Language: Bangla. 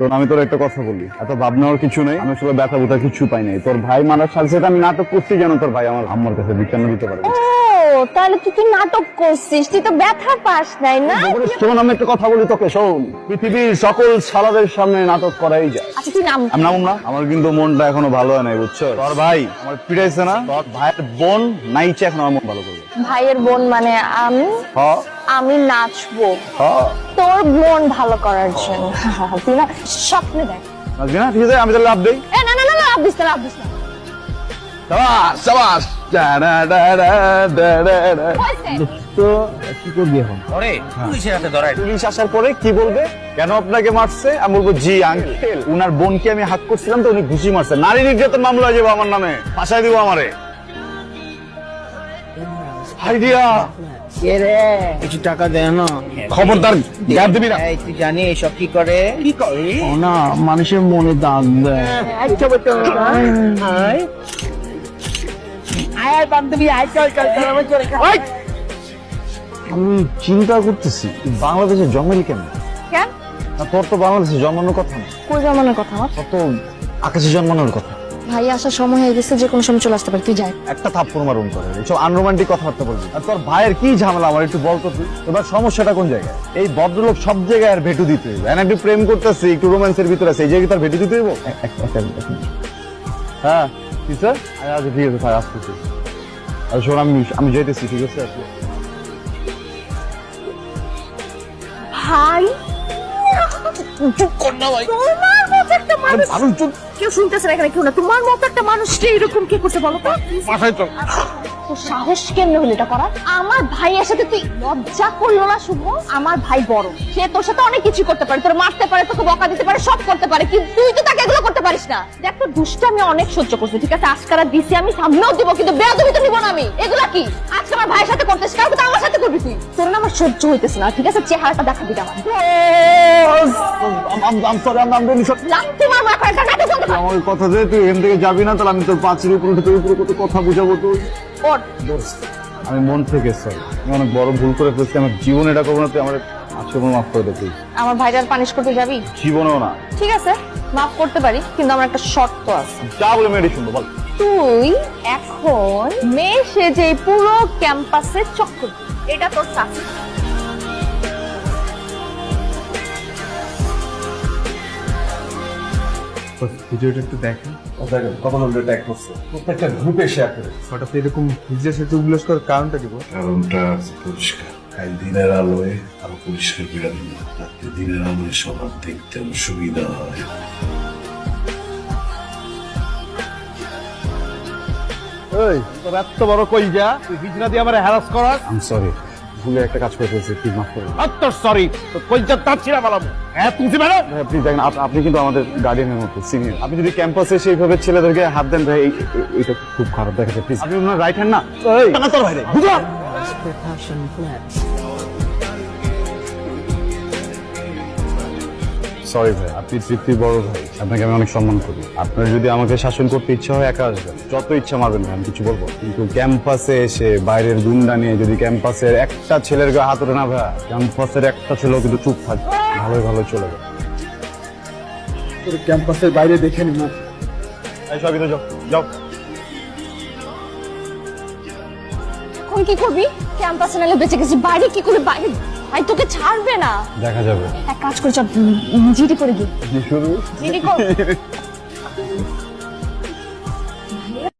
তো আমি তোর একটা কথা বলি। এত ভাবনার কিছু নেই। আমি আসলে ব্যথা বুথা কিছু পাই নাই। তোর ভাই মারার সাথে সাথে আমি নাটক করছি যেন তোর ভাই আমার আম্মার কাছে বিজ্ঞান দিতে পারে। ও তাহলে তুই কি নাটক করছিস? তুই তো ব্যথা পাস নাই না? শোন আমি একটা কথা বলি তোকে শোন। পৃথিবীর সকল সালাদের সামনে নাটক করাই যায়। আচ্ছা তুই নাম আমি নামুম না? আমার কিন্তু মনটা এখনও ভালো হয় নাই বুঝছ? তোর ভাই আমার পিটাইছে না? তোর ভাইয়ের বোন নাইচে এখন আমার মন ভালো করবে। ভাইয়ের বোন মানে আমি? হ। আমি নাচবো। তোর বোন ভালো করার জন্য। তুই না স্বপ্নে দেখ। নাচবি না? ঠিক আছে আমি তাহলে লাভ দেই। এ না না না না লাভ দিস না লাভ দিস না। সাবাস সাবাস। ডা ডা ডা ডা ডা ডা ডা। হয়েছে? তো কি করবি এখন? ওরে পুলিশের হাতে ধরাই পুলিশ আসার পরে কি বলবে? কেন আপনাকে মারছে? আমি বলব জি আঙ্কেল উনার বোনকে আমি হাত করছিলাম তো উনি ঘুষি মারছে। নারী নির্যাতন মামলা হয়ে যাবে আমার নামে। ফাঁসাই দিব আমারে। আইডিয়া। কে রে। কিছু টাকা দে না খবরদার গাদ দিবি না। এই তুই জানি এসব কি করে? কি করে? না মানুষের মনে দাগ দেয়। আচ্ছা বেটো আয়। আয়। বান্ধবী আয় চল চল চল আমার চলে আমি চিন্তা করতেছি তুই বাংলাদেশে জন্মেলি কেন? কেন? তোর তো বাংলাদেশে জন্মানোর কথা না। কই জমানোর কথা তোর তো আকাশে জন্মানোর কথা। ভাই আসার সময় হয়ে গেছে যে কোনো সময় চলে আসতে পারে। তুই যাই। একটা থাপ্পড় মারুন করে এইসব আনরোমান্টিক কথাবার্তা বলবি। আর তোর ভাইয়ের কি ঝামেলা আমার একটু বলতো তুই। তোমার সমস্যাটা কোন জায়গায়? এই ভদ্রলোক সব জায়গায় আর ভেটু দিতে হইবে। একটু প্রেম করতেছি একটু রোমান্সের ভিতরে আছে এই জায়গায় তার ভেটু দিতে হইব? হ্যাঁ কি স্যার আচ্ছা ঠিক আছে স্যার আসতেছি। আর শোন আমি আমি যেতেছি ঠিক আছে আজকে ভাই! চুপ কর না ভাই। মতো একটা মানুষ আমি কেউ শুনতেছে না এখানে কেউ না। তোমার মতো একটা মানুষকে এরকম কে করতে বলো তো? বাসায় চল। তোর সাহস কেমনে হলো এটা করা আমার ভাইয়ের সাথে তুই লজ্জা করল না শুভ? আমার ভাই বড়। সে তোর সাথে অনেক কিছু করতে পারে। তোর মারতে পারে তোকে বকা দিতে পারে সব করতে পারে কিন্তু তুই তো তাকে এগুলো করতে পারিস না। দেখ দুষ্ট আমি অনেক সহ্য করছি ঠিক আছে? আজকারা দিছি আমি সামনেও দিব কিন্তু বেয়াদবি তো নিব না আমি। এগুলা কি? আজকে আমার ভাইয়ের সাথে করতেছিস কালকে তো আমার সাথে করবি তুই। তোর সহ্য হইতেছে না। ঠিক আছে চেহারাটা দেখা দিটা আমার আম সরি আমি আমি রিলি সরি লাগতে মার মার করে কাটা বন্ধ আমার কথা যে তুই এখান থেকে যাবি না তাহলে আমি তোর পাঁচের উপর উঠে তোর উপরে কত কথা বুঝাবো তুই ওঠ। আমি মন থেকে সরি আমি অনেক বড় ভুল করে ফেলছি আমার জীবনে এটা করব না তুই আমার আজকে কোনো মাফ করে দে তুই আমার ভাইটার পানিশ করতে যাবি? জীবনেও না। ঠিক আছে মাফ করতে পারি কিন্তু আমার একটা শর্ত আছে। যা বলে মেয়েটি শুনব বল। তুই এখন মেয়ে সেজে পুরো ক্যাম্পাসে চক্কর দিবি। এটা তোর চাকরি। ভিডিওটা একটু দেখেন। দেখেন কতজন ট্যাগ করছে প্রত্যেকটা গ্রুপে শেয়ার করে। হঠাৎ এরকম নিজের সাথে উল্লাস করার কারণটা কি কারণটা পরিষ্কার। কাল দিনের আলোয় আরও পরিষ্কার বিড়াল দিনের আলোয় সবার দেখতে সুবিধা হয়। এই তোর এত বড় কই যা তুই দিয়ে আমার হ্যারাস সরি ভুলে একটা কাজ করে ফেলছি প্লিজ মাফ করুন তোর সরি কই তার ছিড়া হ্যাঁ প্লিজ দেখেন আপনি কিন্তু আমাদের গার্ডিয়ানের মতো সিনিয়র আপনি যদি ক্যাম্পাসে সেইভাবে ছেলেদেরকে হাত দেন ভাই এইটা খুব খারাপ প্লিজ আপনি ওনার রাইট হ্যান্ড না? এই, তোর ভাই রে সরি ভাই। আপনি তৃপ্তি বড় ভাই। আপনাকে আমি অনেক সম্মান করি। আপনার যদি আমাকে শাসন করতে ইচ্ছা হয় একা আসবেন। যত ইচ্ছা মারবেন আমি কিছু বলব। কিন্তু ক্যাম্পাসে এসে বাইরের গুন্ডা নিয়ে যদি ক্যাম্পাসের একটা ছেলের গায়ে হাত ওঠে না ভাই ক্যাম্পাসের একটা ছেলেও কিন্তু চুপ থাকবে। ভালোই ভালো চলে যাবে। তোর ক্যাম্পাসের বাইরে দেখে নিব। এই সবই তো যাও যাও। এখন কি করবি? ক্যাম্পাসে নালে বেঁচে গেছি। বাইরে কি করবি বাইরে ভাই তোকে ছাড়বে না। দেখা যাবে। এক কাজ করে চল জিডি করে গিয়ে শুরু। জিডি কর।